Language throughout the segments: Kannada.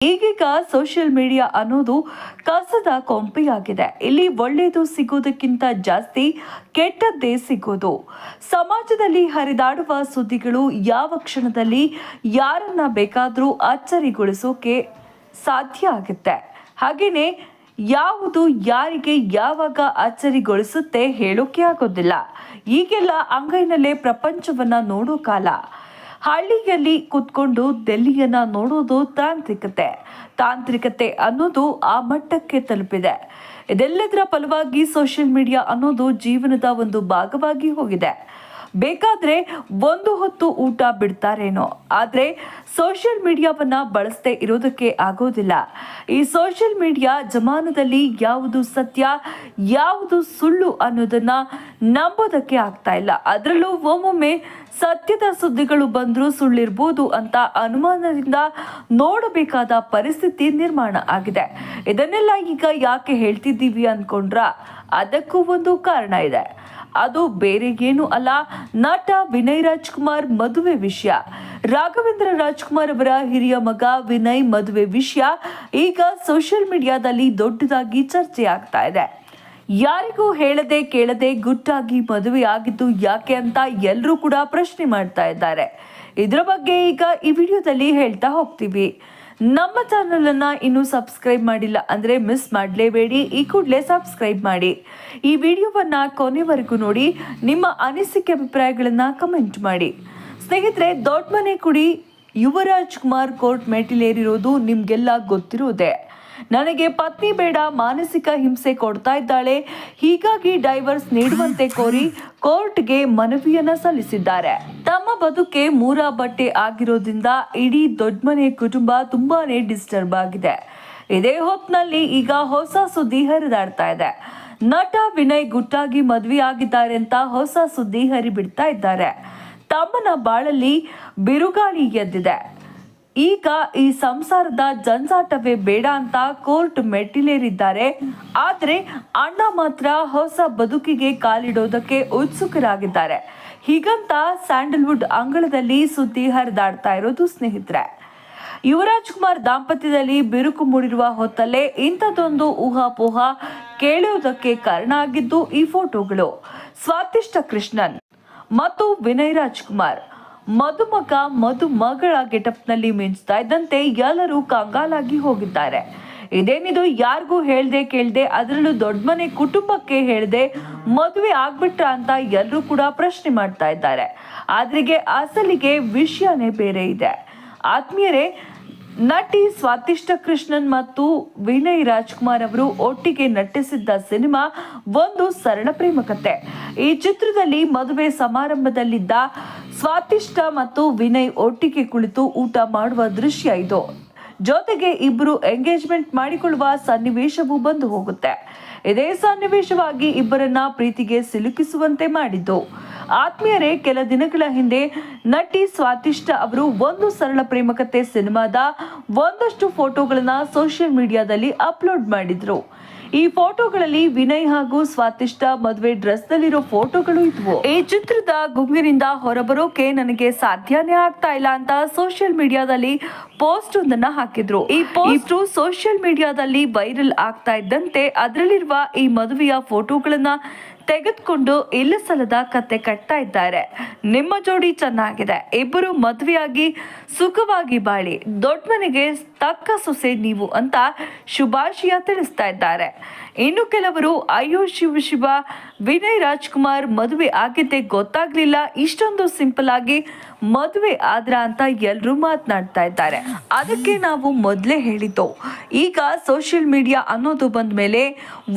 ಈಗೀಗ ಸೋಷಿಯಲ್ ಮೀಡಿಯಾ ಅನ್ನೋದು ಕಸದ ಕೊಂಪಿಯಾಗಿದೆ. ಇಲ್ಲಿ ಒಳ್ಳೆಯದು ಸಿಗೋದಕ್ಕಿಂತ ಜಾಸ್ತಿ ಕೆಟ್ಟದ್ದೇ ಸಿಗೋದು. ಸಮಾಜದಲ್ಲಿ ಹರಿದಾಡುವ ಸುದ್ದಿಗಳು ಯಾವ ಕ್ಷಣದಲ್ಲಿ ಯಾರನ್ನ ಬೇಕಾದರೂ ಅಚ್ಚರಿಗೊಳಿಸೋಕೆ ಸಾಧ್ಯ ಆಗುತ್ತೆ. ಹಾಗೇನೆ ಯಾವುದು ಯಾರಿಗೆ ಯಾವಾಗ ಅಚ್ಚರಿಗೊಳಿಸುತ್ತೆ ಹೇಳೋಕೆ ಆಗೋದಿಲ್ಲ. ಈಗೆಲ್ಲ ಅಂಗೈನಲ್ಲೇ ಪ್ರಪಂಚವನ್ನ ನೋಡೋ ಕಾಲ. ಹಳ್ಳಿಯಲ್ಲಿ ಕುತ್ಕೊಂಡು ದೆಲ್ಲಿಯನ್ನ ನೋಡೋದು ತಾಂತ್ರಿಕತೆ. ತಾಂತ್ರಿಕತೆ ಅನ್ನೋದು ಆ ಮಟ್ಟಕ್ಕೆ ತಲುಪಿದೆ. ಇದೆಲ್ಲದರ ಫಲವಾಗಿ ಸೋಷಿಯಲ್ ಮೀಡಿಯಾ ಅನ್ನೋದು ಜೀವನದ ಒಂದು ಭಾಗವಾಗಿ ಹೋಗಿದೆ. ಬೇಕಾದ್ರೆ ಒಂದು ಹೊತ್ತು ಊಟ ಬಿಡ್ತಾರೇನೋ. ಆದ್ರೆ ಸೋಷಿಯಲ್ ಮೀಡಿಯಾವನ್ನ ಬಳಸದೆ ಇರೋದಕ್ಕೆ ಆಗೋದಿಲ್ಲ. ಈ ಸೋಷಿಯಲ್ ಮೀಡಿಯಾ ಜಮಾನದಲ್ಲಿ ಯಾವುದು ಸತ್ಯ, ಯಾವುದು ಸುಳ್ಳು ಅನ್ನೋದನ್ನ ನಂಬೋದಕ್ಕೆ ಆಗ್ತಾ ಇಲ್ಲ. ಅದರಲ್ಲೂ ಒಮ್ಮೊಮ್ಮೆ ಸತ್ಯದ ಸುದ್ದಿಗಳು ಬಂದರೂ ಸುಳ್ಳಿರ್ಬೋದು ಅಂತ ಅನುಮಾನದಿಂದ ನೋಡಬೇಕಾದ ಪರಿಸ್ಥಿತಿ ನಿರ್ಮಾಣ ಆಗಿದೆ. ಇದನ್ನೆಲ್ಲ ಈಗ ಯಾಕೆ ಹೇಳ್ತಿದ್ದೀವಿ ಅನ್ಕೊಂಡ್ರ? ಅದಕ್ಕೂ ಒಂದು ಕಾರಣ ಇದೆ. ಅದು ಬೇರೆ ಏನು ಅಲ್ಲ. ನಟ ವಿನಯ್ ರಾಜ್ಕುಮಾರ್ ಮದುವೆ ವಿಷಯ. ರಾಘವೇಂದ್ರ ರಾಜ್ಕುಮಾರ್ ಅವರ ಹಿರಿಯ ಮಗ ವಿನಯ್ ಮದುವೆ ವಿಷಯ ಈಗ ಸೋಷಿಯಲ್ ಮೀಡಿಯಾದಲ್ಲಿ ದೊಡ್ಡದಾಗಿ ಚರ್ಚೆ ಆಗ್ತಾ ಇದೆ. ಯಾರಿಗೂ ಹೇಳದೆ ಕೇಳದೆ ಗುಟ್ಟಾಗಿ ಮದುವೆ ಆಗಿದ್ದು ಯಾಕೆ ಅಂತ ಎಲ್ಲರೂ ಕೂಡ ಪ್ರಶ್ನೆ ಮಾಡ್ತಾ ಇದ್ದಾರೆ. ಇದರ ಬಗ್ಗೆ ಈಗ ಈ ವಿಡಿಯೋದಲ್ಲಿ ಹೇಳ್ತಾ ಹೋಗ್ತೀವಿ. ನಮ್ಮ ಚಾನಲ್ ಅನ್ನ ಇನ್ನೂ ಸಬ್ಸ್ಕ್ರೈಬ್ ಮಾಡಿಲ್ಲ ಅಂದ್ರೆ ಮಿಸ್ ಮಾಡಲೇಬೇಡಿ, ಈ ಕೂಡಲೇ ಸಬ್ಸ್ಕ್ರೈಬ್ ಮಾಡಿ. ಈ ವಿಡಿಯೋವನ್ನ ಕೊನೆವರೆಗೂ ನೋಡಿ, ನಿಮ್ಮ ಅನಿಸಿಕೆ ಅಭಿಪ್ರಾಯಗಳನ್ನು ಕಮೆಂಟ್ ಮಾಡಿ. ಸ್ನೇಹಿತರೆ, ದೊಡ್ಡ ಮನೆ ಕುಡಿ, ಯುವರಾಜ್ ಕುಮಾರ್ ಕೋರ್ಟ್ ಮೆಟ್ಟಿಲೇರಿರೋದು ನಿಮಗೆಲ್ಲ ಗೊತ್ತಿರೋದೆ. ನನಗೆ ಪತ್ನಿ ಬೇಡ, ಮಾನಸಿಕ ಹಿಂಸೆ ಕೊಡ್ತಾ ಇದ್ದಾಳೆ. ಹೀಗಾಗಿ ಡೈವರ್ಸ್ ನೀಡುವಂತೆ ಕೋರಿ ಕೋರ್ಟ್ಗೆ ಮನವಿಯನ್ನ ಸಲ್ಲಿಸಿದ್ದಾರೆ. ತಮ್ಮ ಬದುಕೆ ಮೂರ ಬಟ್ಟೆ ಆಗಿರೋದ್ರಿಂದ ಇಡೀ ದೊಡ್ಡಮನೆ ಕುಟುಂಬ ತುಂಬಾನೇ ಡಿಸ್ಟರ್ಬ್ ಆಗಿದೆ. ಇದೇ ಹೊತ್ನಲ್ಲಿ ಈಗ ಹೊಸ ಸುದ್ದಿ ಹರಿದಾಡ್ತಾ ಇದೆ. ನಟ ವಿನಯ್ ಗುಟ್ಟಾಗಿ ಮದ್ವೆ ಆಗಿದ್ದಾರೆ ಅಂತ ಹೊಸ ಸುದ್ದಿ ಹರಿಬಿಡ್ತಾ ಇದ್ದಾರೆ. ತಮ್ಮನ ಬಾಳಲ್ಲಿ ಬಿರುಗಾಳಿ ಎದ್ದಿದೆ. ಈಗ ಈ ಸಂಸಾರದ ಜಂಜಾಟವೇ ಬೇಡ ಅಂತ ಕೋರ್ಟ್ ಮೆಟ್ಟಿಲೇರಿದ್ದಾರೆ. ಆದರೆ ಅಣ್ಣ ಮಾತ್ರ ಹೊಸ ಬದುಕಿಗೆ ಕಾಲಿಡೋದಕ್ಕೆ ಉತ್ಸುಕರಾಗಿದ್ದಾರೆ. ಹೀಗಂತ ಸ್ಯಾಂಡಲ್ವುಡ್ ಅಂಗಳದಲ್ಲಿ ಸುದ್ದಿ ಹರಿದಾಡ್ತಾ ಇರೋದು ಸ್ನೇಹಿತರೆ. ಯುವರಾಜ್ ಕುಮಾರ್ ದಾಂಪತ್ಯದಲ್ಲಿ ಬಿರುಕು ಮೂಡಿರುವ ಹೊತ್ತಲ್ಲೇ ಇಂಥದ್ದೊಂದು ಊಹಾಪೋಹ ಕೇಳುವುದಕ್ಕೆ ಕಾರಣ ಆಗಿದ್ದು ಈ ಫೋಟೋಗಳು. ಸ್ವಾತಿಷ್ಠ ಕೃಷ್ಣನ್ ಮತ್ತು ವಿನಯ್ ರಾಜ್ಕುಮಾರ್. ಮದುಮಗ ಮದುಮಗಳ ಗೆಟಪ್ನಲ್ಲಿ ಮಿಂಚ್ತಾ ಇದ್ದಂತೆ ಎಲ್ಲರೂ ಕಂಗಾಲಾಗಿ ಹೋಗಿದ್ದಾರೆ. ಇದೇನಿದು ಯಾರಿಗೂ ಹೇಳ್ದೆ ಕೇಳ್ದೆ, ಅದರಲ್ಲೂ ದೊಡ್ಡ ಮನೆ ಕುಟುಂಬಕ್ಕೆ ಹೇಳ್ದೆ ಮದುವೆ ಆಗ್ಬಿಟ್ರ ಅಂತ ಎಲ್ಲರೂ ಕೂಡ ಪ್ರಶ್ನೆ ಮಾಡ್ತಾ ಇದ್ದಾರೆ. ಆದ್ರಿಗೆ ಅಸಲಿಗೆ ವಿಷಯನೇ ಬೇರೆ ಇದೆ. ಆತ್ಮೀಯರೇ, ನಟಿ ಸ್ವಾತಿಷ್ಠ ಕೃಷ್ಣನ್ ಮತ್ತು ವಿನಯ್ ರಾಜ್ಕುಮಾರ್ ಅವರು ಒಟ್ಟಿಗೆ ನಟಿಸಿದ್ದ ಸಿನಿಮಾ ಒಂದು ಸರಳ ಪ್ರೇಮ ಕತೆ ಈ ಚಿತ್ರದಲ್ಲಿ ಮದುವೆ ಸಮಾರಂಭದಲ್ಲಿದ್ದ ಸ್ವಾತಿಷ್ಠ ಮತ್ತು ವಿನಯ್ ಒಟ್ಟಿಗೆ ಕುಳಿತು ಊಟ ಮಾಡುವ ದೃಶ್ಯ ಇದು. ಜೊತೆಗೆ ಇಬ್ಬರು ಎಂಗೇಜ್ಮೆಂಟ್ ಮಾಡಿಕೊಳ್ಳುವ ಸನ್ನಿವೇಶವೂ ಬಂದು ಹೋಗುತ್ತೆ. ಇದೇ ಸನ್ನಿವೇಶವಾಗಿ ಇಬ್ಬರನ್ನ ಪ್ರೀತಿಗೆ ಸಿಲುಕಿಸುವಂತೆ ಮಾಡಿದ್ದು. ಆತ್ಮೀಯರೇ, ಕೆಲ ದಿನಗಳ ಹಿಂದೆ ನಟಿ ಸ್ವಾತಿಷ್ಠ ಅವರು ಒಂದು ಸರಳ ಪ್ರೇಮಕತೆ ಸಿನಿಮಾದ ಒಂದಷ್ಟು ಫೋಟೋಗಳನ್ನ ಸೋಷಿಯಲ್ ಮೀಡಿಯಾದಲ್ಲಿ ಅಪ್ಲೋಡ್ ಮಾಡಿದ್ರು. ಈ ಫೋಟೋಗಳಲ್ಲಿ ವಿನಯ್ ಹಾಗೂ ಸ್ವಾತಿಷ್ಠ ಮದುವೆ ಡ್ರೆಸ್ ನಲ್ಲಿರೋ ಫೋಟೋಗಳು ಇದ್ವು. ಈ ಚಿತ್ರದ ಗುಂಗಿನಿಂದ ಹೊರಬರೋಕೆ ನನಗೆ ಸಾಧ್ಯನೇ ಆಗ್ತಾ ಇಲ್ಲ ಅಂತ ಸೋಷಿಯಲ್ ಮೀಡಿಯಾದಲ್ಲಿ ಪೋಸ್ಟ್ ಒಂದನ್ನ ಹಾಕಿದ್ರು. ಈ ಪೋಸ್ಟ್ ಸೋಷಿಯಲ್ ಮೀಡಿಯಾದಲ್ಲಿ ವೈರಲ್ ಆಗ್ತಾ ಇದ್ದಂತೆ ಅದರಲ್ಲಿರುವ ಈ ಮದುವೆಯ ಫೋಟೋಗಳನ್ನ ತೆಗೆದುಕೊಂಡು ಇಲ್ಲ ಸಲದ ಕತೆ ಕಟ್ತಾ ಇದ್ದಾರೆ. ನಿಮ್ಮ ಜೋಡಿ ಚೆನ್ನಾಗಿದೆ. ಇಬ್ಬರು ಮದುವೆಯಾಗಿ ಸುಖವಾಗಿ ಬಾಳಿ. ದೊಡ್ಡ ಮನೆಗೆ ತಕ್ಕ ಸೊಸೆ ನೀವು ಅಂತ ಶುಭಾಶಯ ತಿಳಿಸ್ತಾ ಇದ್ದಾರೆ. ಇನ್ನು ಕೆಲವರು ಅಯ್ಯೋ ಶಿವ ಶಿವ, ವಿನಯ್ ರಾಜ್ಕುಮಾರ್ ಮದುವೆ ಆಗಿದ್ದೆ ಗೊತ್ತಾಗ್ಲಿಲ್ಲ, ಇಷ್ಟೊಂದು ಸಿಂಪಲ್ ಆಗಿ ಮದುವೆ ಆದ್ರ ಅಂತ ಎಲ್ಲರೂ ಮಾತನಾಡ್ತಾ ಇದ್ದಾರೆ. ಅದಕ್ಕೆ ನಾವು ಮೊದಲೇ ಹೇಳಿದ್ದು, ಈಗ ಸೋಷಿಯಲ್ ಮೀಡಿಯಾ ಅನ್ನೋದು ಬಂದ ಮೇಲೆ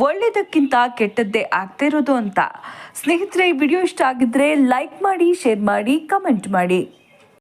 ಒಳ್ಳೇದಕ್ಕಿಂತ ಕೆಟ್ಟದ್ದೇ ಆಗ್ತಾ ಇರೋದು ಅಂತ. ಸ್ನೇಹಿತರೆ, ಈ ವಿಡಿಯೋ ಇಷ್ಟ ಆಗಿದ್ರೆ ಲೈಕ್ ಮಾಡಿ ಶೇರ್ ಮಾಡಿ ಕಮೆಂಟ್ ಮಾಡಿ.